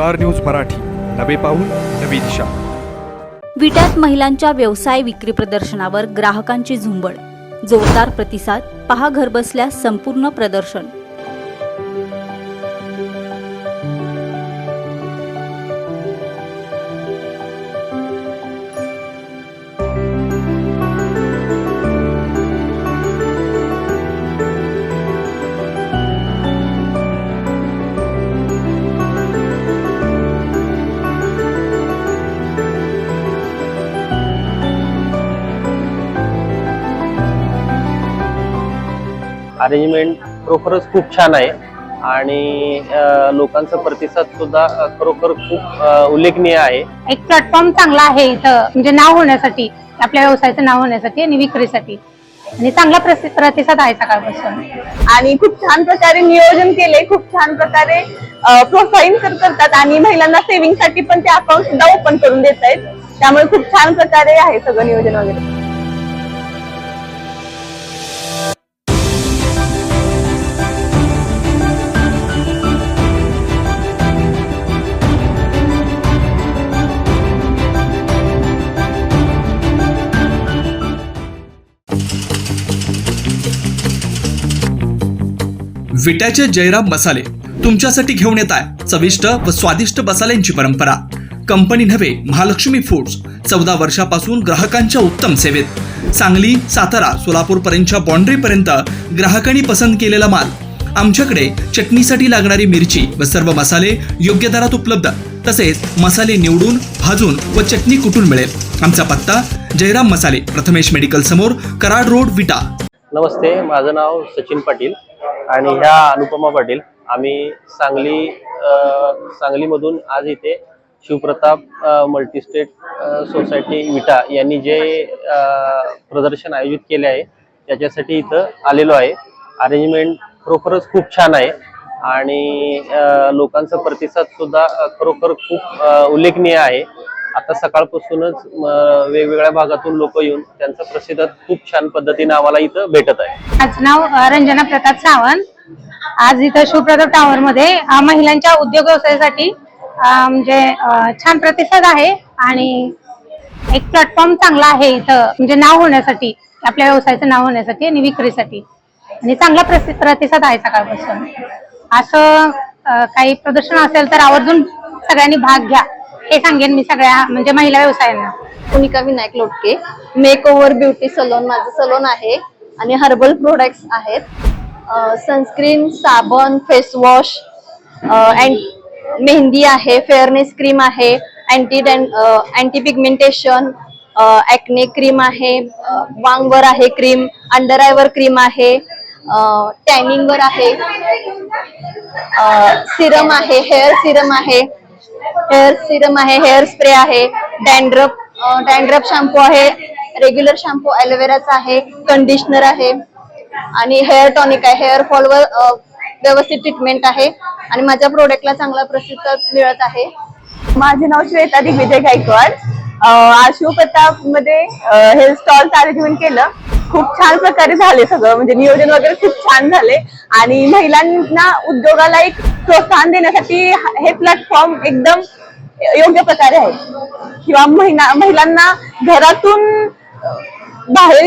Star news Marathi. नवे पाऊल नवी दिशा. विट्यात महिलांच्या व्यवसाय विक्री प्रदर्शनावर ग्राहकांची झुंबड. जोरदार प्रतिसाद पहा घरबसल्या संपूर्ण प्रदर्शन. अरेंजमेंट खरोखरच खूप छान आहे. आणि लोकांचा प्रतिसाद सुद्धा खरोखर खूप उल्लेखनीय आहे. एक प्लॅटफॉर्म चांगला आहे इथं म्हणजे नाव होण्यासाठी आपल्या व्यवसायाचं नाव होण्यासाठी आणि विक्रीसाठी. आणि चांगला प्रतिसाद आहे सकाळपासून. आणि खूप छान प्रकारे नियोजन केले खूप छान प्रकारे तर करतात आणि महिलांना सेव्हिंगसाठी पण ते अकाउंट सुद्धा ओपन करून देत आहेत त्यामुळे खूप छान प्रकारे आहे सगळं नियोजन वगैरे. विट्याचे जयराम मसाले तुमच्यासाठी घेऊन येत आहे. चविष्ट व स्वादिष्ट मसाल्यांची परंपरा. कंपनी नव्हे महालक्ष्मी फूड्स. चौदा वर्षापासून ग्राहकांच्या उत्तम सेवेत. सांगली सातारा सोलापूर पर्यंतच्या बाँड्री पर्यंत ग्राहकांनी पसंत केलेला माल. आमच्याकडे चटणीसाठी लागणारी मिरची व सर्व मसाले योग्य दरात उपलब्ध. तसेच मसाले निवडून भाजून व चटणी कुठून मिळेल? आमचा पत्ता जयराम मसाले प्रथमेश मेडिकल समोर कराड रोड विटा. नमस्ते माझं नाव सचिन पाटील. आणि ह्या अनुपमा पाटील आम्ही सांगली सांगलीमधून आज इथे शिवप्रताप मल्टीस्टेट सोसायटी विटा यांनी जे प्रदर्शन आयोजित केले आहे त्याच्यासाठी इथं आलेलो आहे. अरेंजमेंट खरोखरच खूप छान आहे आणि लोकांचा प्रतिसाद सुद्धा खरोखर खूप उल्लेखनीय आहे. आता सकाळपासूनच वेगवेगळ्या भागातून लोक येऊन त्यांचा प्रसिद्ध खूप छान पद्धतीने आम्हाला इथं भेटत आहे. माझं नाव रंजना प्रताप सावंत. आज इथं शिवप्रताप टॉवर मध्ये महिलांच्या उद्योग व्यवसायासाठी म्हणजे छान प्रतिसाद आहे आणि एक प्लॅटफॉर्म चांगला आहे इथं म्हणजे नाव होण्यासाठी आपल्या व्यवसायाचं नाव होण्यासाठी आणि विक्रीसाठी. आणि चांगला प्रतिसाद आहे सकाळपासून. असं काही प्रदर्शन असेल तर आवर्जून सगळ्यांनी भाग घ्या. हे सांगेन मी सगळ्या म्हणजे महिला व्यवसायांना. Punika Vinayak Lotke make over beauty salon माझं सलोन आहे. आणि हर्बल प्रोडक्ट्स आहेत. सनस्क्रीन साबण फेस वॉश मेहंदी आहे फेअरनेस क्रीम आहे anti anti pigmentation acne cream आहे वांगवर आहे क्रीम अंडर आयवर क्रीम आहे टॅनिंगवर आहे सिरम आहे हेअर सिरम आहे हेअर सिरम आहे हेअर स्प्रे आहे डॅन्ड्रफ डॅन्ड्रफ शॅम्पू आहे रेग्युलर शॅम्पू ॲलोवेराचा आहे कंडिशनर आहे आणि हेअर टॉनिक आहे हेअर फॉलवर व्यवस्थित ट्रीटमेंट आहे आणि माझ्या प्रोडक्टला चांगला प्रसिद्ध मिळत आहे. माझे नाव श्वेता दिग्विजय गायकवाड. अ, आज शिवप्रतापमध्ये हेअर स्टॉल अरेंजमेंट केलं. खूप छान प्रकारे झाले सगळं. म्हणजे नियोजन वगैरे खूप छान झाले. आणि महिलांना उद्योगाला एक प्रोत्साहन देण्यासाठी हे प्लॅटफॉर्म एकदम योग्य प्रकारे आहे. किंवा महिला महिलांना घरातून बाहेर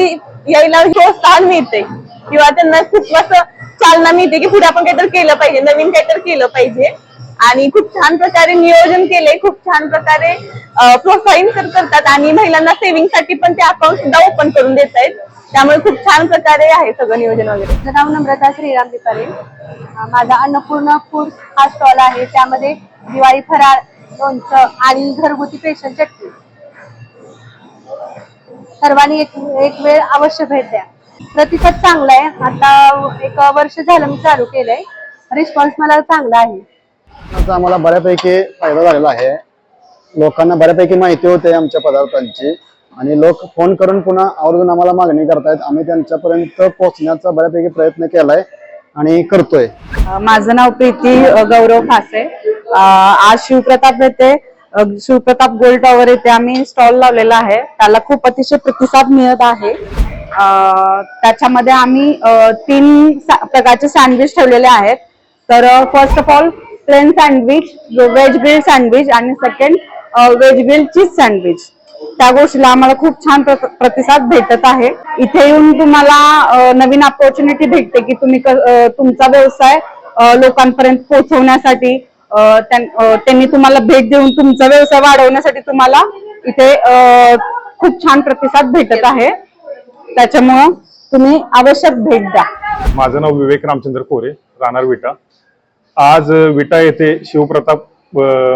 यायला प्रोत्साहन मिळते. किंवा त्यांना खूप असं चालना मिळते की पुढे आपण काहीतरी केलं पाहिजे नवीन काहीतरी केलं पाहिजे. आणि खूप छान प्रकारे नियोजन केले खूप छान प्रकारे प्रोत्साहित करतात आणि महिलांना सेव्हिंगसाठी पण ते अकाउंट सुद्धा ओपन करून देत आहेत त्यामुळे खूप छान प्रकारे आहे सगळं नियोजन वगैरे. माझं नाव नम्रता श्रीराम पिपारे अं, माझा अन्नपूर्णा फूड्स हा स्टॉल आहे. त्यामध्ये दिवाळी फराळ लोणचं आणि घरगुती स्पेशल चटणी. सर्वांनी एक एक वेळ अवश्य भेट द्या. प्रतिसाद चांगला आहे. आता एक वर्ष झालं मी चालू केलंय. रिस्पॉन्स मला चांगला आहे. आम्हाला बऱ्यापैकी फायदा झालेला आहे. लोकांना बऱ्यापैकी माहिती होते आमच्या पदार्थांची. आणि लोक फोन करून पुन्हा आवर्जून आम्हाला मागणी करतायत. आम्ही त्यांच्यापर्यंत पोहोचण्याचा बऱ्यापैकी प्रयत्न केलाय आणि करतोय. माझं नाव प्रीती गौरव फासे. आज शिवप्रताप येथे शिवप्रताप गोल्ड टॉवर येथे आम्ही स्टॉल लावलेला आहे. त्याला खूप अतिशय प्रतिसाद मिळत आहे. त्याच्यामध्ये आम्ही तीन प्रकारचे सँडविच ठेवलेले आहेत. तर first of all plain sandwich veg grill sandwich आणि second veg grill cheese sandwich त्या गोष्टीला आम्हाला खूप छान प्रतिसाद भेटत आहे. इथे येऊन तुम्हाला नवीन ऑपॉर्च्युनिटी भेटते की तुम्ही तुमचा व्यवसाय लोकांपर्यंत पोहोचवण्यासाठी त्यांनी तुम्हाला भेट देऊन तुमचा व्यवसाय वाढवण्यासाठी तुम्हाला इथे खूप छान प्रतिसाद भेटत आहे. त्याच्यामुळं तुम्ही आवश्यक भेट द्या. माझं नाव विवेक रामचंद्र कोरे राहणार विटा. आज विटा येथे शिवप्रताप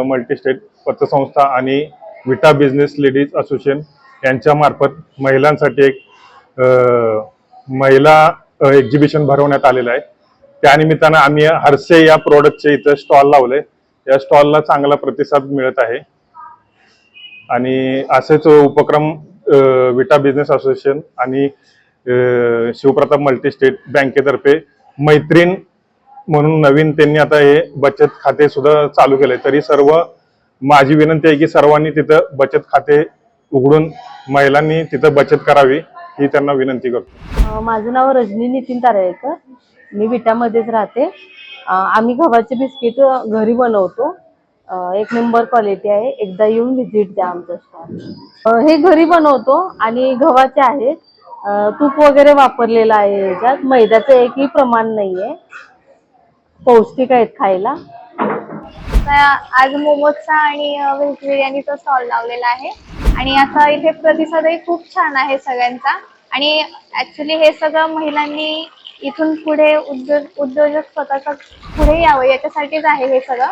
मल्टीस्टेट पतसंस्था आणि विटा बिझनेस लेडीज असोसिएशन यांच्यामार्फत महिलांसाठी एक महिला एक्झिबिशन भरवण्यात आलेलं आहे. त्यानिमित्तानं आम्ही हर्से या प्रोडक्टचे इथं स्टॉल लावले या स्टॉलला चांगला प्रतिसाद मिळत आहे. आणि असेच उपक्रम विटा बिझनेस असोसिएशन आणि शिवप्रताप शिवप्रताप मल्टीस्टेट बँकेतर्फे मैत्रीण म्हणून नवीन त्यांनी आता हे बचत खाते सुद्धा चालू केले तरी सर्व माझी विनंती आहे की सर्वांनी तिथं बचत खाते उघडून महिलांनी तिथं बचत करावी ही त्यांना विनंती करतो. माझं नाव रजनी नितीन तारळेकर. मी विटामध्येच राहते. आम्ही गव्हाचे बिस्किट घरी बनवतो. एक नंबर क्वालिटी आहे. एकदा येऊन व्हिजिट द्या आमच्या स्टॉल. हे घरी बनवतो आणि गव्हाचे आहेत. तूप वगैरे वापरलेलं आहे याच्यात. मैद्याचं एकही प्रमाण नाहीये. पौष्टिक आहेत खायला. आज मोमोजचा आणि व्हेज बिर्याणीचा स्टॉल लावलेला आहे. आणि याचा इथे प्रतिसादही खूप छान आहे सगळ्यांचा. आणि ऍक्च्युली हे सगळं महिलांनी इथून पुढे उद्योग उद्योजक स्वतःचा पुढे यावं याच्यासाठीच आहे हे सगळं.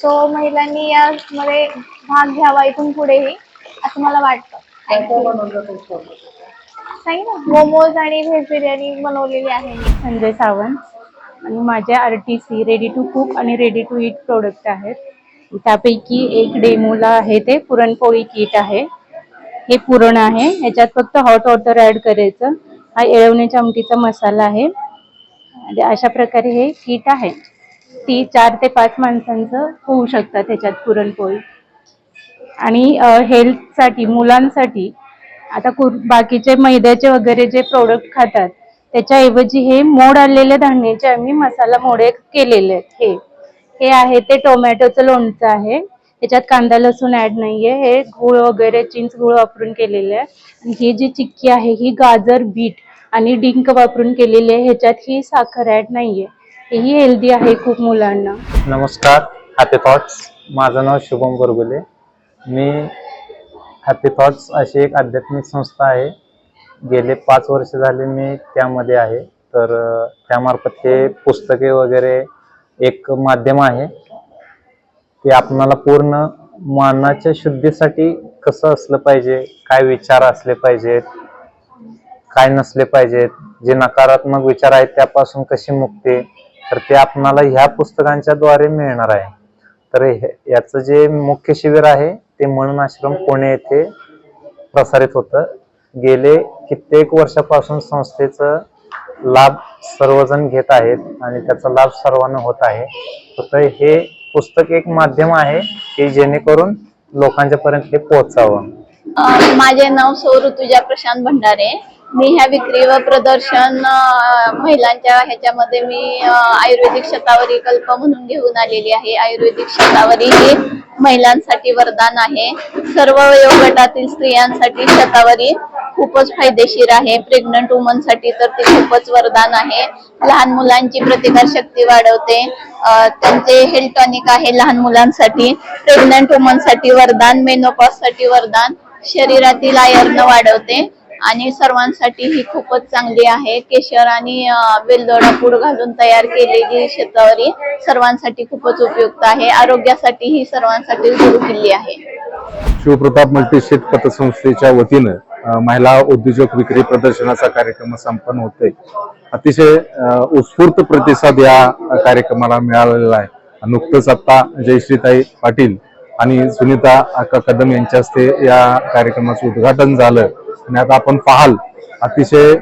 सो महिलांनी यामध्ये भाग घ्यावा इथून पुढेही असं मला वाटतं. सांग ना मोमोज आणि व्हेज बिर्याणी बनवलेली आहे संजय सावंत. आणि माझ्या R T C ready to cook आणि रेडी टू ईट प्रोडक्ट आहेत. त्यापैकी एक डेमोला आहे ते पुरणपोळी किट आहे. हे पुरण आहे. याच्यात फक्त हॉट वॉटर ॲड करायचं. हा येळवण्याच्या आमटीचा मसाला आहे. आणि अशा प्रकारे हे किट आहे. ती चार ते पाच माणसांचं होऊ शकतात त्याच्यात पुरणपोळी. आणि हेल्थसाठी मुलांसाठी आता कुर बाकीचे मैद्याचे वगैरे जे प्रोडक्ट खातात त्याच्याऐवजी हे मोड आलेले धान्याचे आम्ही मसाला मोडे केलेले आहेत. हे हे आहे ते टोमॅटोचं लोणचं आहे. त्याच्यात कांदा लसूण ऍड नाहीये. हे गुळ वगैरे चिंच गुळ वापरून केलेले आहे. आणि ही जी चिक्की आहे ही गाजर बीट आणि डिंक वापरून केलेली आहे. ह्याच्यात ही साखर ऍड नाहीये. ही हेल्दी आहे खूप मुलांना. नमस्कार हॅपी थॉट्स माझं नाव शुभम बरगुले. मी हॅपी थॉट्स अशी एक आध्यात्मिक संस्था आहे. गेले पाच वर्ष झाले मी त्यामध्ये आहे. तर त्यामार्फत हे पुस्तके वगैरे एक माध्यम आहे. ते आपणाला पूर्ण मनाच्या शुद्धीसाठी कसं असलं पाहिजे काय विचार असले पाहिजेत काय नसले पाहिजेत जे नकारात्मक विचार आहेत त्यापासून कशी मुक्ती तर ते आपणाला ह्या पुस्तकांच्या द्वारे मिळणार आहे. तर हे- याचं जे मुख्य शिबिर आहे ते म्हणून आश्रम पुणे येथे प्रसारित होतं. गेले कित्येक वर्षापासून संस्थेचं लाभ सर्वजण घेत आहेत आणि त्याचा लाभ सर्वांना होत आहे. फक्त हे पुस्तक एक माध्यम आहे की जेणेकरून लोकांच्या पर्यंत हे पोहोचावं. माझे नाव सौ ऋतुजा प्रशांत भंडारे. मी ह्या विक्री व प्रदर्शन महिलांच्या ह्याच्यामध्ये मी आयुर्वेदिक शतावरी कल्प म्हणून घेऊन आलेली आहे. आयुर्वेदिक शतावरी ही महिलांसाठी वरदान आहे. सर्व वयोगटातील स्त्रियांसाठी शतावरी खूपच फायदेशीर आहे. प्रेग्नंट वुमनसाठी तर ते खूपच वरदान आहे. लहान मुलांची प्रतिकार शक्ती वाढवते. त्यांचे हेल्थ टॉनिक आहे लहान मुलांसाठी. प्रेग्नंट वुमनसाठी वरदान मेनोपॉजसाठी वरदान. शरीरातील आयर्न वाढवते. आणि सर्वांसाठी ही खूपच चांगली आहे. केशर आणि अं, वेलदोडा पूड घालून तयार केलेली शतावरी सर्वांसाठी खूपच उपयुक्त आहे. आरोग्यासाठी ही सर्वांसाठी सुरू केली आहे. शिवप्रताप मल्टीशेट पतसंस्थेच्या वतीनं महिला उद्योजक विक्री प्रदर्शनाचा कार्यक्रम संपन्न होतोय. अतिशय उत्स्फूर्त प्रतिसाद या कार्यक्रमाला मिळालेला आहे. नुकतंच आता जयश्रीताई पाटील आणि सुनीता अक्का कदम यांच्या हस्ते या कार्यक्रमाचं उद्घाटन झालं. आणि आता आपण पाहाल अतिशय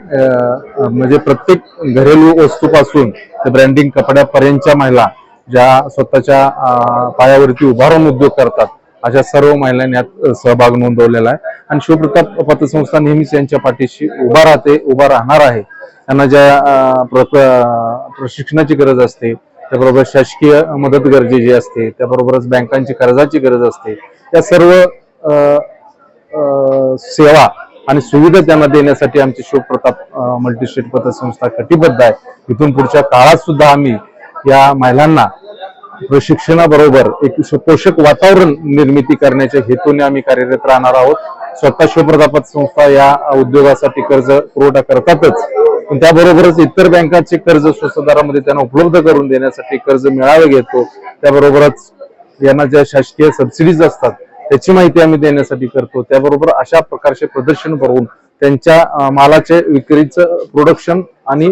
म्हणजे प्रत्येक घरेलू वस्तूपासून ते ब्रँडिंग कपड्यापर्यंतच्या महिला ज्या स्वतःच्या पायावरती उभारून उद्योग करतात अशा सर्व महिलांनी यात सहभाग नोंदवलेला आहे. आणि शिवप्रताप पतसंस्था नेहमीच यांच्या पाठीशी उभा राहते उभा राहणार आहे. त्यांना ज्या प्रशिक्षणाची गरज असते त्याबरोबर शासकीय मदत गरजेची असते त्याबरोबरच बँकांची कर्जाची गरज असते. या सर्व सेवा आणि सुविधा त्यांना देण्यासाठी आमची शिवप्रताप मल्टीस्टेट पतसंस्था कटिबद्ध आहे. इथून पुढच्या काळात सुद्धा आम्ही या महिलांना प्रशिक्षणाबरोबर एक पोषक वातावरण निर्मिती करण्याच्या हेतूने आम्ही कार्यरत राहणार आहोत. स्वतः शिवप्रतापत संस्था या उद्योगासाठी कर्ज पुरवठा करतातच. पण त्याबरोबरच इतर बँकांचे कर्ज स्वस्त दरामध्ये त्यांना उपलब्ध करून देण्यासाठी कर्ज मिळावे घेतो. त्याबरोबरच यांना ज्या शासकीय सबसिडीज असतात त्याची माहिती आम्ही देण्यासाठी करतो. त्याबरोबर अशा प्रकारचे प्रदर्शन भरवून त्यांच्या मालाचे विक्रीचं प्रोडक्शन आणि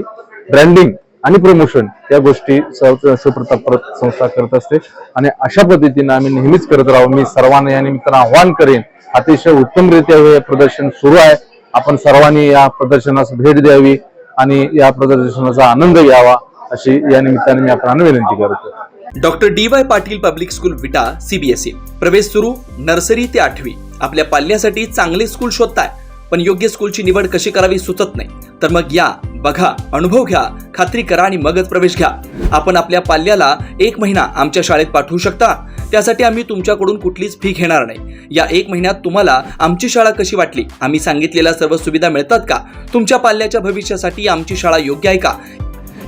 ब्रँडिंग आणि प्रमोशन या गोष्टी सुप्रताप संस्था करत असते. आणि अशा पद्धतीने आम्ही नेहमीच करत राहू. मी सर्वांना या निमित्तानं आव्हान करेन. अतिशय उत्तमरित्या हे प्रदर्शन सुरू आहे. आपण सर्वांनी या प्रदर्शनास भेट द्यावी आणि या प्रदर्शनाचा आनंद घ्यावा अशी या निमित्ताने मी आपल्याला विनंती करतो. Doctor D Y Patil public school Vita CBSE प्रवेश सुरू नर्सरी ते आठवी. आपल्या पाल्यासाठी चांगले स्कूल शोधताय पण योग्य स्कूलची निवड कशी करावी सुचत नाही. तर मग या बघा अनुभव घ्या खात्री करा आणि मगच प्रवेश घ्या. आपण आपल्या पाल्याला एक महिना आमच्या शाळेत पाठवू शकता? त्यासाठी आम्ही तुमच्याकडून कुठलीच फी घेणार नाही. या एक महिन्यात तुम्हाला आमची शाळा कशी वाटली? आम्ही सांगितलेल्या सर्व सुविधा मिळतात का? तुमच्या पाल्याच्या भविष्यासाठी आमची शाळा योग्य आहे का?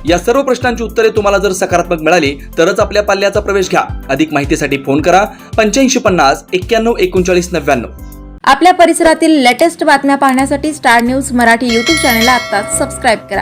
या सर्व प्रश्नांची उत्तरे तुम्हाला जर सकारात्मक मिळाली तरच आपल्या पाल्याचा प्रवेश घ्या. अधिक माहितीसाठी फोन करा. पंच्याऐंशी पन्नास एक्क्याण्णव एकोणचाळीस नव्याण्णव. आपल्या परिसरातील लेटेस्ट बातम्या पाहण्यासाठी स्टार न्यूज मराठी यूट्यूब चॅनलला आत्ताच सबस्क्राईब करा.